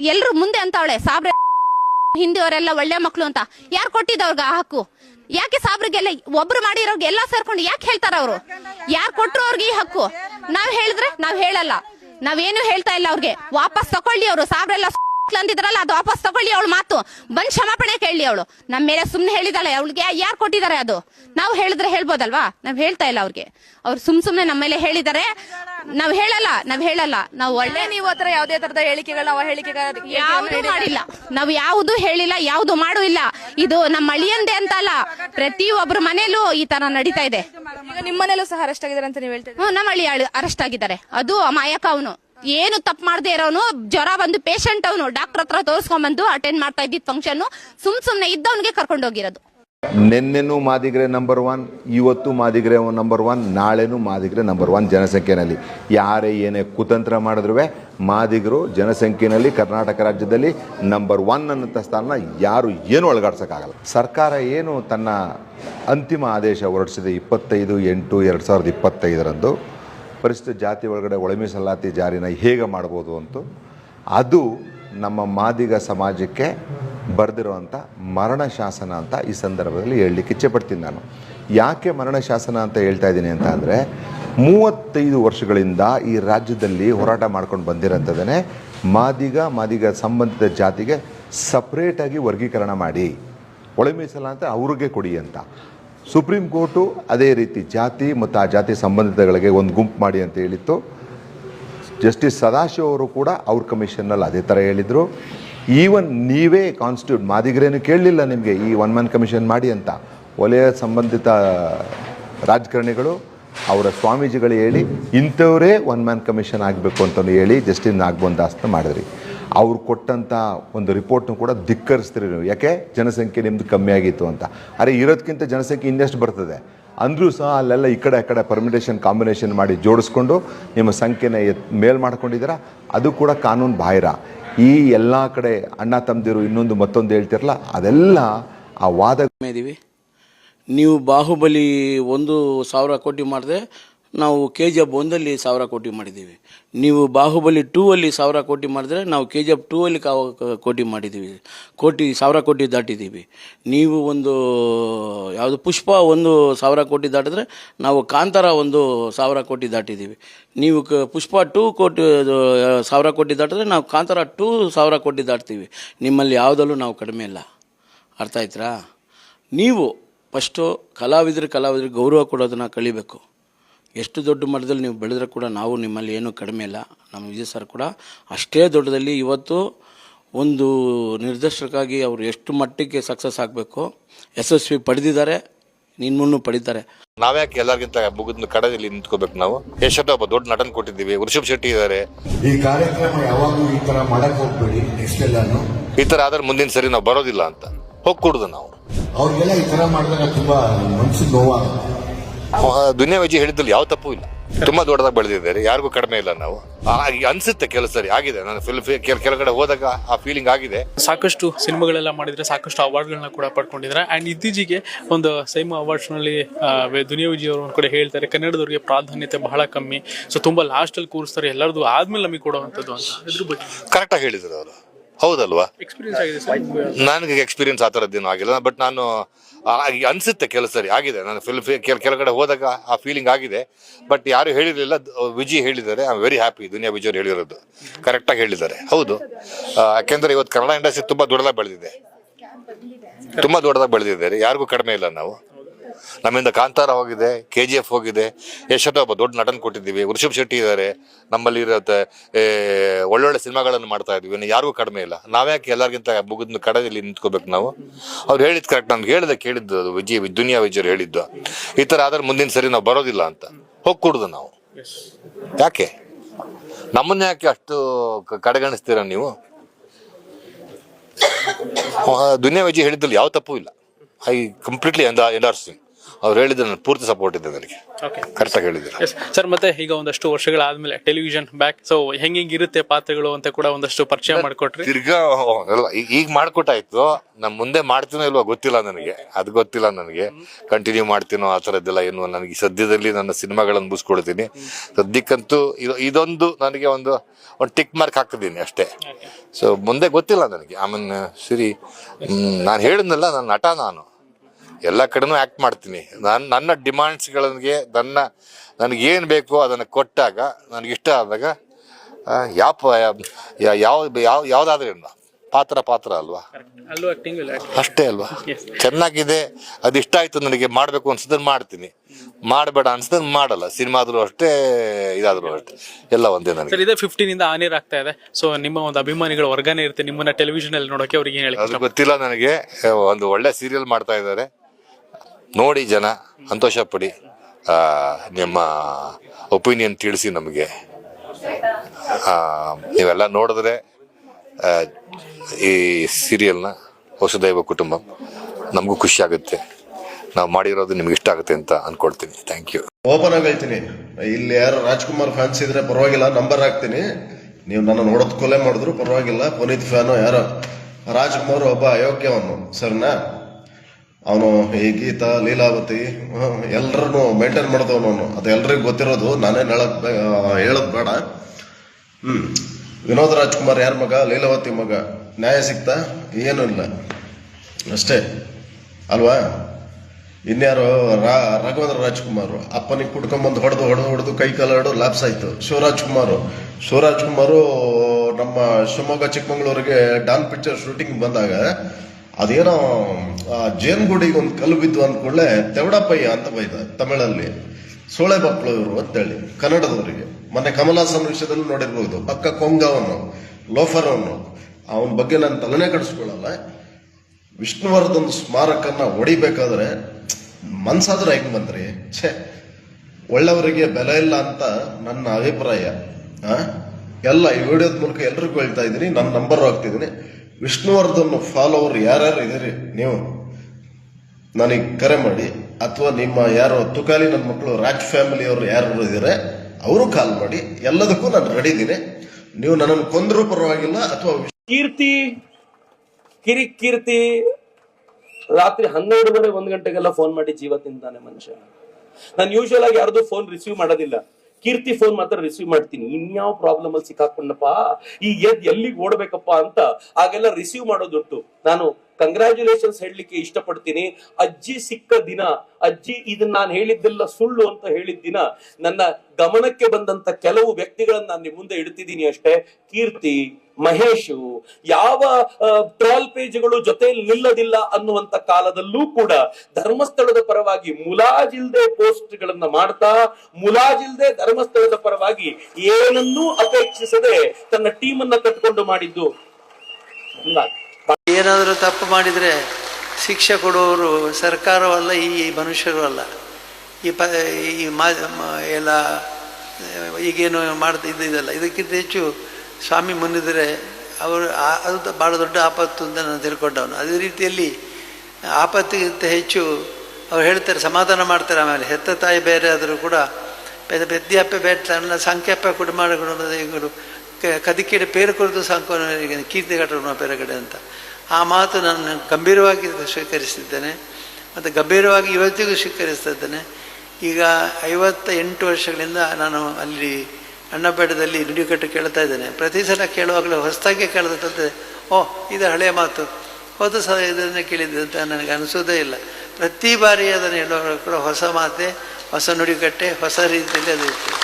ಎಲ್ರು ಮುಂದೆ ಅಂತವಳೆ, ಸಾಬ್ರೆ ಹಿಂದಿಯವರೆಲ್ಲ ಒಳ್ಳೆ ಮಕ್ಕಳು ಅಂತ. ಯಾರು ಕೊಟ್ಟಿದ್ದವ್ರಿಗೆ ಆ ಹಕ್ಕು? ಯಾಕೆ ಸಾಬ್ರಿಗೆಲ್ಲ ಒಬ್ರು ಮಾಡಿರೋರ್ಗೆ ಎಲ್ಲಾ ಸೇರ್ಕೊಂಡು ಯಾಕೆ ಹೇಳ್ತಾರ ಅವರು? ಯಾರು ಕೊಟ್ರು ಅವ್ರಿಗೆ ಈ ಹಕ್ಕು? ನಾವ್ ಹೇಳಿದ್ರೆ ನಾವ್ ಹೇಳಲ್ಲ. ನಾವೇನು ಹೇಳ್ತಾ ಇಲ್ಲ ಅವ್ರಿಗೆ. ವಾಪಸ್ ತಕೊಳ್ಳಿ ಅವರು, ಸಾಬ್ರೆಲ್ಲ ಅಂದಿದ್ರಲ್ಲ ಅದು ವಾಪಸ್ ತಗೊಳ್ಳಿ ಅವಳು ಮಾತು. ಬಂದ್ ಕ್ಷಮಾಪಣೆ ಕೇಳಿ ಅವಳು. ನಮ್ಮ ಮೇಲೆ ಸುಮ್ನೆ ಹೇಳಿದಾಳೆ ಅವಳಿಗೆ ಯಾರು ಕೊಟ್ಟಿದ್ದಾರೆ ಅದು? ನಾವು ಹೇಳಿದ್ರೆ ಹೇಳ್ಬೋದಲ್ವಾ? ನಾವ್ ಹೇಳ್ತಾ ಇಲ್ಲ ಅವ್ರಿಗೆ. ಅವ್ರು ಸುಮ್ ಸುಮ್ನೆ ನಮ್ಮ ಮೇಲೆ ಹೇಳಿದಾರೆ ನಾವ್ ಹೇಳಲ್ಲ ನಾವ್ ಹೇಳಲ್ಲ. ನಾವು ಒಳ್ಳೆ ನೀವು ಹತ್ರ ಯಾವ್ದೇ ತರದ ಹೇಳಿಕೆಗಳ ಅವ ಹೇಳಿಕೆಗಳ ಯಾವುದು ಮಾಡಿಲ್ಲ. ನಾವು ಯಾವುದು ಹೇಳಿಲ್ಲ ಯಾವ್ದು ಮಾಡು ಇಲ್ಲ. ಇದು ನಮ್ಮ ಅಳಿಯಂದೆ ಅಂತ ಅಲ್ಲ ಪ್ರತಿ ಒಬ್ರ ಮನೇಲೂ ಈ ತರ ನಡೀತಾ ಇದೆ. ಈಗ ನಿಮ್ಮನೇಲೂ ಸಹ ಅರೆಸ್ಟ್ ಆಗಿದ್ದಾರೆ ಅಂತ ನೀವು ಹೇಳ್ತೀವಿ ಹ್ಮ್, ನಮ್ಮ ಅಳಿ ಅರೆಸ್ಟ್ ಆಗಿದ್ದಾರೆ. ಅದು ಮಾಯಕ ಅವನು. ಏನು ತಪ್ಪು ಮಾಡದೆ ಇರೋನು? ಜ್ವರ ಬಂದು ಪೇಷಂಟ್ ಅವನು ಡಾಕ್ಟರ್ ಹತ್ರ ತೋರಿಸ್ಕೊಂಡ್ ಬಂದು ಅಟೆಂಡ್ ಮಾಡ್ತಾ ಇದ್ದಿದ್ ಫಂಕ್ಷನ್ ಸುಮ್ ಸುಮ್ನೆ ಇದ್ದವನಿಗೆ ಕರ್ಕೊಂಡು ಹೋಗಿರೋದು. ನಿನ್ನೆನೂ ಮಾದಿಗ್ರೆ ನಂಬರ್ ಒನ್ ಇವತ್ತು ಮಾದಿಗ್ರೆ ನಂಬರ್ ಒನ್ ನಾಳೆನೂ ಮಾದಿಗ್ರೆ ನಂಬರ್ ಒನ್ ಜನಸಂಖ್ಯೆನಲ್ಲಿ. ಯಾರೇ ಏನೇ ಕುತಂತ್ರ ಮಾಡಿದ್ರು ಮಾದಿಗರು ಜನಸಂಖ್ಯೆಯಲ್ಲಿ ಕರ್ನಾಟಕ ರಾಜ್ಯದಲ್ಲಿ ನಂಬರ್ ಒನ್ ಅನ್ನಂಥ ಸ್ಥಾನ ಯಾರು ಏನು ಒಳಗಾಡ್ಸೋಕ್ಕಾಗಲ್ಲ ಸರ್ಕಾರ ಏನು ತನ್ನ ಅಂತಿಮ ಆದೇಶ ಹೊರಡಿಸಿದೆ, ಇಪ್ಪತ್ತೈದು ಎಂಟು ಎರಡು ಸಾವಿರದ ಇಪ್ಪತ್ತೈದರಂದು. ಪರಿಶಿಷ್ಟ ಜಾತಿ ಒಳಗಡೆ ಒಳಮೆ ಮೀಸಲಾತಿ ಜಾರಿನ ಹೇಗೆ ಮಾಡ್ಬೋದು ಅಂತ ಅದು ನಮ್ಮ ಮಾದಿಗ ಸಮಾಜಕ್ಕೆ ಬರೆದಿರುವಂಥ ಮರಣ ಶಾಸನ ಅಂತ ಈ ಸಂದರ್ಭದಲ್ಲಿ ಹೇಳಲಿಕ್ಕೆ ಇಚ್ಛೆಪಡ್ತೀನಿ ನಾನು. ಯಾಕೆ ಮರಣ ಶಾಸನ ಅಂತ ಹೇಳ್ತಾ ಇದ್ದೀನಿ ಅಂತ ಅಂದರೆ, ಮೂವತ್ತೈದು ವರ್ಷಗಳಿಂದ ಈ ರಾಜ್ಯದಲ್ಲಿ ಹೋರಾಟ ಮಾಡ್ಕೊಂಡು ಬಂದಿರೋಂಥದ್ದೇ ಮಾದಿಗ ಮಾದಿಗ ಸಂಬಂಧಿತ ಜಾತಿಗೆ ಸಪ್ರೇಟಾಗಿ ವರ್ಗೀಕರಣ ಮಾಡಿ. ಒಳ ಅಂತ ಅವ್ರಿಗೆ ಕೊಡಿ ಅಂತ. ಸುಪ್ರೀಂ ಕೋರ್ಟು ಅದೇ ರೀತಿ ಜಾತಿ ಮತ್ತು ಆ ಜಾತಿ ಸಂಬಂಧಿತಗಳಿಗೆ ಒಂದು ಗುಂಪು ಮಾಡಿ ಅಂತ ಹೇಳಿತ್ತು. ಜಸ್ಟಿಸ್ ಸದಾಶಿವ ಅವರು ಕೂಡ ಅವ್ರ ಕಮಿಷನ್ನಲ್ಲಿ ಅದೇ ಥರ ಹೇಳಿದರು. ಈವನ್ ನೀವೇ ಕಾನ್ಸ್ಟಿಟ್ಯೂಟ್ ಮಾದಿಗರೇನು ಕೇಳಲಿಲ್ಲ ನಿಮಗೆ ಈ ಒನ್ ಮ್ಯಾನ್ ಕಮಿಷನ್ ಮಾಡಿ ಅಂತ. ವಲಯ ಸಂಬಂಧಿತ ರಾಜಕಾರಣಿಗಳು ಅವರ ಸ್ವಾಮೀಜಿಗಳು ಹೇಳಿ, ಇಂಥವರೇ ಒನ್ ಮ್ಯಾನ್ ಕಮಿಷನ್ ಆಗಬೇಕು ಅಂತ ಹೇಳಿ ಜಸ್ಟಿನ್ ನಾಗಬೋನ್ ದಾಸ್ನ ಮಾಡಿದ್ರಿ. ಅವ್ರು ಕೊಟ್ಟಂಥ ಒಂದು ರಿಪೋರ್ಟ್ನು ಕೂಡ ಧಿಕ್ಕರಿಸ್ತೀರಿ ನೀವು. ಯಾಕೆ? ಜನಸಂಖ್ಯೆ ನಿಮ್ದು ಕಮ್ಮಿ ಆಗಿತ್ತು ಅಂತ. ಅರೆ ಇರೋದಕ್ಕಿಂತ ಜನಸಂಖ್ಯೆ ಇನ್ನೆಷ್ಟು ಬರ್ತದೆ? ಅಂದರೂ ಸಹ ಅಲ್ಲೆಲ್ಲ ಈ ಕಡೆ ಆ ಕಡೆ ಪರ್ಮಿಟೇಷನ್ ಕಾಂಬಿನೇಷನ್ ಮಾಡಿ ಜೋಡಿಸ್ಕೊಂಡು ನಿಮ್ಮ ಸಂಖ್ಯೆನ ಎತ್, ಮೇಲ್ ಮಾಡ್ಕೊಂಡಿದ್ದೀರಾ? ಅದು ಕೂಡ ಕಾನೂನು ಬಾಹಿರ. ಈ ಎಲ್ಲ ಕಡೆ ಅಣ್ಣ ತಮ್ಮದಿರು ಇನ್ನೊಂದು ಮತ್ತೊಂದು ಹೇಳ್ತಿರಲ್ಲ ಅದೆಲ್ಲ ಆ ವಾದ ಇದ್ದೀವಿ ನೀವು ಬಾಹುಬಲಿ ಒಂದು ಸಾವಿರ ಕೋಟಿ ಮಾಡಿದೆ ನಾವು ಕೆ ಜಿ ಎಫ್ ಒಂದಲ್ಲಿ ಸಾವಿರ ಕೋಟಿ ಮಾಡಿದ್ದೀವಿ. ನೀವು ಬಾಹುಬಲಿ ಟೂ ಅಲ್ಲಿ ಸಾವಿರ ಕೋಟಿ ಮಾಡಿದ್ರೆ ನಾವು ಕೆ ಜಿ ಎಫ್ ಟೂ ಅಲ್ಲಿ ಕೋಟಿ ಮಾಡಿದ್ದೀವಿ. ಕೋಟಿ, ಸಾವಿರ ಕೋಟಿ ದಾಟಿದ್ದೀವಿ. ನೀವು ಒಂದು, ಯಾವುದು ಪುಷ್ಪ ಒಂದು ಸಾವಿರ ಕೋಟಿ ದಾಟಿದ್ರೆ ನಾವು ಕಾಂತಾರ ಒಂದು ಸಾವಿರ ಕೋಟಿ ದಾಟಿದ್ದೀವಿ. ನೀವು ಕ, ಪುಷ್ಪ ಟೂ ಕೋಟಿ ಸಾವಿರ ಕೋಟಿ ದಾಟಿದ್ರೆ ನಾವು ಕಾಂತಾರ ಟೂ ಸಾವಿರ ಕೋಟಿ ದಾಟ್ತೀವಿ. ನಿಮ್ಮಲ್ಲಿ ಯಾವುದಲ್ಲೂ ನಾವು ಕಡಿಮೆ ಇಲ್ಲ. ಅರ್ಥ ಆಯ್ತಾ ನೀವು ಫಸ್ಟು ಕಲಾವಿದರು ಕಲಾವಿದರಿಗೆ ಗೌರವ ಕೊಡೋದನ್ನು ಕಲಿಬೇಕು. ಎಷ್ಟು ದೊಡ್ಡ ಮಟ್ಟದಲ್ಲಿ ನೀವು ಬೆಳೆದ್ರೆ ಕೂಡ ನಾವು ನಿಮ್ಮಲ್ಲಿ ಏನೂ ಕಡಿಮೆ ಇಲ್ಲ. ನಮ್ಮ ವಿಜಯ್ ಸರ್ ಕೂಡ ಅಷ್ಟೇ ದೊಡ್ಡದಲ್ಲಿ ಇವತ್ತು ಒಂದು ನಿರ್ದೇಶಕರಾಗಿ ಅವರು ಎಷ್ಟು ಮಟ್ಟಕ್ಕೆ ಸಕ್ಸಸ್ ಆಗಬೇಕು ಯಶಸ್ವಿ ಪಡೆದಿದ್ದಾರೆ ನಿನ್ನೂ ಪಡಿತಾರೆ ನಾವ್ಯಾಕೆ ಎಲ್ಲರಿಗಿಂತ ಮುಗಿದ ಕಡದಲ್ಲಿ ನಿಂತ್ಕೋಬೇಕು ನಾವು? ಯಶೋಧ ಒಬ್ಬ ದೊಡ್ಡ ನಟನ್ ಕೊಟ್ಟಿದ್ದೀವಿ ಋಷಭ್ ಶೆಟ್ಟಿ ಇದ್ದಾರೆ. ಈ ಕಾರ್ಯಕ್ರಮ ಯಾವಾಗಲೂ ಈ ತರ ಮಾಡಕ್ ಹೋಗ್ಬೇಡಿ ನೆಕ್ಸ್ಟ್ ಎಲ್ಲಾನು ಈ ತರ ಆದ್ರೆ ಮುಂದಿನ ಸರಿ ನಾವು ಬರೋದಿಲ್ಲ ಅಂತ. ಹೋಗ್ಕೊಡುದು ನಾವು. ಅವ್ರಿಗೆಲ್ಲ ಈ ತರ ಮಾಡಿದಾಗ ತುಂಬಾ ಮನ್ಸಿಗೆ ನೋವಾಗುತ್ತೆ ದುನಿಯಾ ವಿಜಯ್ ಹೇಳಿದ್ದಲ್ಲಿ ಯಾವ ತಪ್ಪು ಇಲ್ಲ. ತುಂಬಾ ದೊಡ್ಡದಾಗಿ ಬೆಳೆದಿದ್ದಾರೆ. ಯಾರಿಗೂ ಕಡಿಮೆ ಇಲ್ಲ ನಾವು. ಆ, ಅನ್ಸುತ್ತೆ ಕೆಲವು ಸರಿ. ಆಗಿದೆ. ನಾನು ಫಿಲ್ ಕೆಳಗಡೆ ಹೋದಾಗ ಆ ಫೀಲಿಂಗ್ ಆಗಿದೆ. ಸಾಕಷ್ಟು ಸಿನಿಮಾಗಳೆಲ್ಲ ಮಾಡಿದ್ರೆ ಸಾಕಷ್ಟು ಅವಾರ್ಡ್ಗಳನ್ನ ಕೂಡ ಪಡ್ಕೊಂಡಿದ್ದಾರೆ. ಆ್ಯಂಡ್ ಇತ್ತೀಚೆಗೆ ಒಂದು ಸೈಮ ಅವಾರ್ಡ್ಸ್ನಲ್ಲಿ ದುನಿಯಾ ವಿಜಿ ಅವರು ಕೂಡ ಹೇಳ್ತಾರೆ ಕನ್ನಡದವ್ರಿಗೆ ಪ್ರಾಧಾನ್ಯತೆ ಬಹಳ ಕಮ್ಮಿ. ಸೊ ಲಾಸ್ಟ್ ಲಾಸ್ಟಲ್ಲಿ ಕೂರಿಸ್ತಾರೆ. ಎಲ್ಲರದು ಆದ್ಮೇಲೆ ನಮಗೆ ಕೊಡುವಂಥದ್ದು ಅಂತ. ಇದ್ರ ಬಗ್ಗೆ. ಕರೆಕ್ಟಾಗಿ ಹೇಳಿದ್ರು ಅವರು. ಹೌದಲ್ವಾ? ಎಕ್ಸ್ಪೀರಿಯನ್ಸ್ ಆಗಿದೆ ಸರ್. ನನಗೆ ಎಕ್ಸ್ಪೀರಿಯನ್ಸ್ ಆ ಥರದ್ದೇನು ಆಗಿಲ್ಲ. ಬಟ್ ನಾನು ಅನಿಸುತ್ತೆ ಅನ್ಸುತ್ತೆ ಕೆಲವು ಸರಿ ಆಗಿದೆ. ನಾನು ಫಿಲ್ ಕೆಳಗಡೆ ಹೋದಾಗ ಆ ಫೀಲಿಂಗ್ ಆಗಿದೆ. ಬಟ್ ಯಾರು ಹೇಳಿರಲಿಲ್ಲ ವಿಜಿ ಹೇಳಿದ್ದಾರೆ. I very happy Duniya Vijay ಅವ್ರು ಹೇಳಿರೋದು. ಕರೆಕ್ಟಾಗಿ ಹೇಳಿದ್ದಾರೆ. ಹೌದು. ಆ, ಯಾಕೆಂದ್ರೆ ಇವತ್ತು ಕನ್ನಡ ಇಂಡಸ್ಟ್ರಿ ತುಂಬಾ ದೊಡ್ಡದಾಗಿ ಬೆಳೆದಿದೆ. ತುಂಬಾ ದೊಡ್ಡದಾಗಿ ಬೆಳೆದಿದ್ದಾರೆ. ಯಾರಿಗೂ ಕಡಿಮೆ ಇಲ್ಲ ನಾವು. ನಮ್ಮಿಂದ ಕಾಂತಾರ ಹೋಗಿದೆ ಕೆ ಜಿ ಎಫ್ ಹೋಗಿದೆ. ಎಷ್ಟೋ ಒಬ್ಬ ದೊಡ್ಡ ನಟನ್ ಕೊಟ್ಟಿದ್ದೀವಿ. ಋಷಭ್ ಶೆಟ್ಟಿ ಇದ್ದಾರೆ. ನಮ್ಮಲ್ಲಿ ಇರುತ್ತೆ ಏ, ಒಳ್ಳೊಳ್ಳೆ ಸಿನಿಮಾಗಳನ್ನು ಮಾಡ್ತಾ ಇದ್ದೀವಿ. ಇನ್ನು ಯಾರಿಗೂ ಕಡಿಮೆ ಇಲ್ಲ. ನಾವ್ಯಾಕೆ ಎಲ್ಲರಿಗಿಂತ ಮುಗಿದ ಕಡದಲ್ಲಿ ನಿಂತ್ಕೋಬೇಕು ನಾವು? ಅವ್ರು ಹೇಳಿದ್ ಕರೆಕ್ಟ್ ನಮ್ಗೆ ಹೇಳಿದೆ ಕೇಳಿದ್ದು ಅದು ವಿಜಯ್ ದುನಿಯಾ ವಿಜಯ್ ಹೇಳಿದ್ದು. ಈ ಥರ ಆದ್ರೆ ಮುಂದಿನ ಸರಿ ನಾವು ಬರೋದಿಲ್ಲ ಅಂತ. ಹೋಗ್ಕೂಡುದು ನಾವು. ಯಾಕೆ? ನಮ್ಮನ್ನ ಯಾಕೆ ಅಷ್ಟು ಕಡೆಗಣಿಸ್ತೀರ ನೀವು? ದುನಿಯಾ ವಿಜಯ್ ಹೇಳಿದ್ದಲ್ಲಿ ಯಾವ ತಪ್ಪು ಇಲ್ಲ. ಐ ಕಂಪ್ಲೀಟ್ಲಿ ಎಂಡಾರ್ಸಿಂಗ್ ಅವ್ರು ಹೇಳಿದ್ರೆ ನಾನು ಪೂರ್ತಿ ಸಪೋರ್ಟ್ ಇದೆ ನನಗೆ. ಓಕೆ ಕರೆಕ್ಟಾಗಿ ಹೇಳಿದ್ರು. ಎಸ್ ಸರ್ ಮತ್ತೆ ಈಗ ಒಂದಷ್ಟು ವರ್ಷಗಳಾದ್ಮೇಲೆ ಟೆಲಿವಿಷನ್ ಬ್ಯಾಕ್ ಸೊ ಹೆಂಗ್ ಇರುತ್ತೆ ಪಾತ್ರಗಳು ಅಂತ ಕೂಡ ಒಂದಷ್ಟು ಪರಿಚಯ ಮಾಡಿಕೊಟ್ರಿ? ತಿರ್ಗಾ ಅಲ್ಲ ಈ- ಈಗ ಮಾಡ್ಕೊಟ್ಟಾಯ್ತು ನಮ್ ಮುಂದೆ ಮಾಡ್ತೀನೋ ಇಲ್ವಾ ಗೊತ್ತಿಲ್ಲ ನನಗೆ. ಅದು ಗೊತ್ತಿಲ್ಲ ನನಗೆ. ಕಂಟಿನ್ಯೂ ಮಾಡ್ತೀನೋ ಆ ಥರದ್ದೆಲ್ಲ ಏನು ನನಗೆ ಸದ್ಯದಲ್ಲಿ ನನ್ನ ಸಿನಿಮಾಗಳನ್ನು ಮುಗಿಸ್ಕೊಳ್ತೀನಿ ಸದ್ಯಕ್ಕಂತೂ ಇದು ಇದೊಂದು ನನಗೆ ಒಂದು ಒಂದು ಟಿಕ್ ಮಾರ್ಕ್ ಹಾಕಿದ್ದೀನಿ ಅಷ್ಟೇ. ಸೊ ಮುಂದೆ ಗೊತ್ತಿಲ್ಲ ನನಗೆ. ಆಮೇಲೆ ಸರಿ ನಾನು ಹೇಳಿದ್ನಲ್ಲ ನನ್ನ ನಟ ನಾನು. ಎಲ್ಲ ಕಡೆನೂ ಆ್ಯಕ್ಟ್ ಮಾಡ್ತೀನಿ. ನಾನು ನನ್ನ ಡಿಮಾಂಡ್ಸ್ಗಳಿಗೆ ನನ್ನ ನನಗೇನು ಬೇಕು ಅದನ್ನು ಕೊಟ್ಟಾಗ ನನಗೆ ಇಷ್ಟ ಆದಾಗ ಯಾವ ಯಾವ ಯಾವ ಯಾವುದಾದ್ರೂ ಪಾತ್ರ ಪಾತ್ರ ಅಲ್ವಾ? ಅಷ್ಟೇ ಅಲ್ವಾ? ಚೆನ್ನಾಗಿದೆ ಅದು ಇಷ್ಟ ಆಯ್ತು ನನಗೆ ಮಾಡಬೇಕು ಅನ್ಸಿದ್ರೆ ಮಾಡ್ತೀನಿ. ಮಾಡಬೇಡ ಅನ್ಸಿದ್ರೆ ಮಾಡಲ್ಲ ಸಿನಿಮಾದ್ರು ಅಷ್ಟೇ ಇದಾದರೂ ಅಷ್ಟೇ. ಎಲ್ಲ ಒಂದೇ ನನಗೆ. ಇದೇ ಫಿಫ್ಟೀನ್ ಇಂದ ಆನೇರ್ ಆಗ್ತಾ ಇದೆ. ಸೊ ನಿಮ್ಮ ಒಂದು ಅಭಿಮಾನಿಗಳ ವರ್ಗನೇ ಇರುತ್ತೆ ನಿಮ್ಮನ್ನ ಟೆಲಿವಿಷನ್ ಅಲ್ಲಿ ನೋಡೋಕೆ ಅವ್ರಿಗೆ ಏನು ಹೇಳಿ ಅದು ಗೊತ್ತಿಲ್ಲ ನನಗೆ. ಒಂದು ಒಳ್ಳೆ ಸೀರಿಯಲ್ ಮಾಡ್ತಾ ಇದ್ದಾರೆ. ನೋಡಿ ಜನ, ಸಂತೋಷ ಪಡಿ. ನಿಮ್ಮ ಒಪಿನಿಯನ್ ತಿಳಿಸಿ ನಮಗೆ. ನೀವೆಲ್ಲ ನೋಡಿದ್ರೆ ಈ ಸೀರಿಯಲ್ನ ವಸುದೈವ ಕುಟುಂಬ, ನಮಗೂ ಖುಷಿ ಆಗುತ್ತೆ. ನಾವು ಮಾಡಿರೋದು ನಿಮ್ಗೆ ಇಷ್ಟ ಆಗುತ್ತೆ ಅಂತ ಅನ್ಕೊಳ್ತೀನಿ. ಥ್ಯಾಂಕ್ ಯು ಓಪನ್ ಆಗಿ ಹೇಳ್ತೀನಿ. ಇಲ್ಲಿ ಯಾರು ರಾಜ್ಕುಮಾರ್ ಫ್ಯಾನ್ಸ್ ಇದ್ರೆ ಪರವಾಗಿಲ್ಲ ನಂಬರ್ ಹಾಕ್ತೀನಿ. ನೀವು ನನ್ನ ನೋಡೋದ್ ಕೊಲೆ ಮಾಡಿದ್ರು ಪರವಾಗಿಲ್ಲ. ಪುನೀತ್ ಫ್ಯಾನು ಯಾರೋ, ರಾಜ್ಕುಮಾರ್ ಒಬ್ಬ ಅಯೋಗ್ಯವನ್ನು, ಸರ್ನಾ. ಅವನು ಈ ಗೀತಾ, ಲೀಲಾವತಿ ಎಲ್ಲರನ್ನು ಮೇಂಟೈನ್ ಮಾಡ್ದವನು ಅವನು. ಅದು ಎಲ್ರಿಗೂ ಗೊತ್ತಿರೋದು ನಾನೇನು ಹೇಳಕ್ ಹೇಳದ್ ಬೇಡ. ಹ್ಮ್. ವಿನೋದ್ ರಾಜ್ಕುಮಾರ್ ಯಾರ ಮಗ? ಲೀಲಾವತಿ ಮಗ. ನ್ಯಾಯ ಸಿಗ್ತಾ? ಏನೂ ಇಲ್ಲ. ಅಷ್ಟೇ. ಅಲ್ವಾ? ಇನ್ಯಾರು ರಾ, ರಾಘವೇಂದ್ರ ರಾಜ್ಕುಮಾರ್. ಅಪ್ಪನಿಗೆ ಕುಡ್ಕೊಂಬಂದು ಹೊಡೆದು ಹೊಡೆದು ಹೊಡೆದು ಕೈ ಕಾಲು ಲ್ಯಾಪ್ಸ್ ಆಯ್ತು. ಶಿವರಾಜ್ ಕುಮಾರ್. ಶಿವರಾಜ್ ಕುಮಾರು ನಮ್ಮ ಶಿವಮೊಗ್ಗ ಚಿಕ್ಕಮಗಳೂರಿಗೆ ಡಾನ್ ಪಿಕ್ಚರ್ ಶೂಟಿಂಗ್ ಬಂದಾಗ ಅದೇನೋ ಜೇನ್ಗುಡಿಗೆ ಒಂದು ಕಲ್ಲು ಬಿದ್ದು ಅಂದ್ಕೊಳ್ಳೆ ತೆವಡಪ್ಪಯ್ಯ ಅಂತ ಬೈದ ತಮಿಳಲ್ಲಿ. ಸೋಳೆ ಮಕ್ಕಳು ಇವರು ಅಂತೇಳಿ, ಕನ್ನಡದವರಿಗೆ. ಮೊನ್ನೆ ಕಮಲಾಸನ್ ವಿಷಯದಲ್ಲಿ ನೋಡಿರ್ಬೋದು, ಪಕ್ಕ ಕೊಂಗವನು ಲೋಫರ್ ಅವನು ಅವನ ಬಗ್ಗೆ ನಾನು ತಲೆನೆ ಕಡಿಸ್ಕೊಳ್ಳಲ್ಲ. ವಿಷ್ಣುವರ್ಧನ್ ಸ್ಮಾರಕನ ಹೊಡಿಬೇಕಾದ್ರೆ ಮನ್ಸಾದ್ರೆ ಹೆಂಗ್ ಬಂದ್ರಿ? ಛೇ, ಒಳ್ಳೆಯವರಿಗೆ ಬೆಲೆ ಇಲ್ಲ ಅಂತ ನನ್ನ ಅಭಿಪ್ರಾಯ? ಎಲ್ಲ ಈ ವಿಡಿಯೋದ ಮೂಲಕ ಎಲ್ರಿಗೂ ಹೇಳ್ತಾ ಇದ್ದೀನಿ ನನ್ನ ನಂಬರ್ ಹಾಕ್ತಿದ್ದೀನಿ. ವಿಷ್ಣುವರ್ಧನ್ ಫಾಲೋವರ್ ಯಾರ್ಯಾರು ಇದೀರಿ ನೀವು? ನನಗೆ ಕರೆ ಮಾಡಿ. ಅಥವಾ ನಿಮ್ಮ ಯಾರೋ ತುಕಾಲಿ ನನ್ನ ಮಕ್ಕಳು ರಾಜ್ ಫ್ಯಾಮಿಲಿಯವರು ಯಾರು ಇದ್ದಾರೆ, ಅವರು ಕಾಲ್ ಮಾಡಿ. ಎಲ್ಲದಕ್ಕೂ ನಾನು ರೆಡಿ ಇದ್ದೀನಿ. ನೀವು ನನ್ನನ್ನು ಕೊಂದರೂ ಪರವಾಗಿಲ್ಲ, ಅಥವಾ ಕೀರ್ತಿ ಕಿರಿ ಕೀರ್ತಿ ರಾತ್ರಿ ಹನ್ನೆರಡು ಗಂಟೆ ಒಂದು ಗಂಟೆಗೆಲ್ಲ ಫೋನ್ ಮಾಡಿ ಜೀವ ತಿಂತಾನೆ ಮನುಷ್ಯ. ನಾನು ಯೂಶುವಲ್ ಆಗಿ ಯಾರ್ದು ಫೋನ್ ರಿಸೀವ್ ಮಾಡೋದಿಲ್ಲ. ಕೀರ್ತಿ ಫೋನ್ ಮಾತ್ರ ರಿಸೀವ್ ಮಾಡ್ತೀನಿ. ಇನ್ಯಾವ ಪ್ರಾಬ್ಲಮ್ ಅಲ್ಲಿ ಸಿಕ್ಕಾಕೊಂಡಪ್ಪ? ಈ ಎದ್ ಎಲ್ಲಿಗೆ ಓಡ್ಬೇಕಪ್ಪ ಅಂತ ಆಗೆಲ್ಲ ರಿಸೀವ್ ಮಾಡೋದುಂಟು. ನಾನು ಕಂಗ್ರ್ಯಾಚುಲೇಷನ್ಸ್ ಹೇಳಲಿಕ್ಕೆ ಇಷ್ಟಪಡ್ತೀನಿ. ಅಜ್ಜಿ ಸಿಕ್ಕ ದಿನ, ಅಜ್ಜಿ ಇದನ್ನ ನಾನು ಹೇಳಿದ್ದೆಲ್ಲ ಸುಳ್ಳು ಅಂತ ಹೇಳಿದ ದಿನ ನನ್ನ ಗಮನಕ್ಕೆ ಬಂದಂತ ಕೆಲವು ವ್ಯಕ್ತಿಗಳನ್ನ ನಾನು ನಿಮ್ಮ ಮುಂದೆ ಇಡ್ತಿದ್ದೀನಿ ಅಷ್ಟೇ. ಕೀರ್ತಿ ಮಹೇಶು ಯಾವ ಟ್ರಾಲ್ ಪೇಜ್ಗಳು ಜೊತೆಯಲ್ಲಿ ನಿಲ್ಲದಿಲ್ಲ ಅನ್ನುವಂತ ಕಾಲದಲ್ಲೂ ಕೂಡ ಧರ್ಮಸ್ಥಳದ ಪರವಾಗಿ ಮುಲಾಜಿಲ್ದೆ ಪೋಸ್ಟ್ ಗಳನ್ನ ಮಾಡ್ತಾ, ಮುಲಾಜಿಲ್ದೆ ಧರ್ಮಸ್ಥಳದ ಪರವಾಗಿ ಏನನ್ನೂ ಅಪೇಕ್ಷಿಸದೆ ತನ್ನ ಟೀಮ್ ಅನ್ನ ಕಟ್ಕೊಂಡು ಮಾಡಿದ್ದು. ಏನಾದರೂ ತಪ್ಪು ಮಾಡಿದ್ರೆ ಶಿಕ್ಷೆ ಕೊಡುವವರು ಸರ್ಕಾರವಲ್ಲ, ಈ ಮನುಷ್ಯರು ಅಲ್ಲ. ಈ ಪ, ಈ ಮಾ ಎಲ್ಲ, ಈಗೇನು ಮಾಡ್ತಾ ಇದ್ದಿದ್ದಲ್ಲ ಇದಕ್ಕಿಂತ ಹೆಚ್ಚು ಸ್ವಾಮಿ ಮುನ್ನಿದರೆ ಅವರು ಅದು ಭಾಳ ದೊಡ್ಡ ಆಪತ್ತು ಅಂತ ನಾನು ತಿಳ್ಕೊಂಡವನು. ಅದೇ ರೀತಿಯಲ್ಲಿ ಆಪತ್ತಿಗಿಂತ ಹೆಚ್ಚು ಅವ್ರು ಹೇಳ್ತಾರೆ, ಸಮಾಧಾನ ಮಾಡ್ತಾರೆ ಆಮೇಲೆ. ಹೆತ್ತ ತಾಯಿ ಬೇರೆ ಆದರೂ ಕೂಡ ಪೆದ ಪೆದ್ದಿಯಪ್ಪ ಬೇಡ್ತಾನಲ್ಲ ಸಂಖ್ಯಪ್ಪ ಕುಟುಂಬ ಕುಟುಂಬದ ಕದಿಕೆಡೆ ಪೇರು ಕುರಿತು ಸಂಕೋನ ಕೀರ್ತಿ ಕಟ್ಟಣ ಪೇರಗಡೆ ಅಂತ. ಆ ಮಾತು ನಾನು ಗಂಭೀರವಾಗಿ ಸ್ವೀಕರಿಸಿದ್ದೇನೆ ಮತ್ತು ಗಂಭೀರವಾಗಿ ಇವತ್ತಿಗೂ ಸ್ವೀಕರಿಸ್ತಾ ಇದ್ದೇನೆ. ಈಗ ಐವತ್ತ ಎಂಟು ವರ್ಷಗಳಿಂದ ನಾನು ಅಲ್ಲಿ ಅಣ್ಣಬೇಡದಲ್ಲಿ ನುಡಿಕಟ್ಟು ಕೇಳ್ತಾ ಇದ್ದೇನೆ. ಪ್ರತಿ ಸಲ ಕೇಳುವಾಗಲೂ ಹೊಸದಾಗಿ ಕೇಳಿದಂತೆ ಓ, ಇದು ಹಳೆಯ ಮಾತು. ಹೋದ ಸಲ ಇದನ್ನೇ ಕೇಳಿದ್ದೆ ಅಂತ ನನಗೆ ಅನಿಸೋದೇ ಇಲ್ಲ. ಪ್ರತಿ ಬಾರಿ ಅದನ್ನು ಹೇಳುವಾಗ ಕೂಡ ಹೊಸ ಮಾತೆ, ಹೊಸ ನುಡಿಕಟ್ಟೆ ಹೊಸ ರೀತಿಯಲ್ಲಿ ಅದು ಇರ್ತದೆ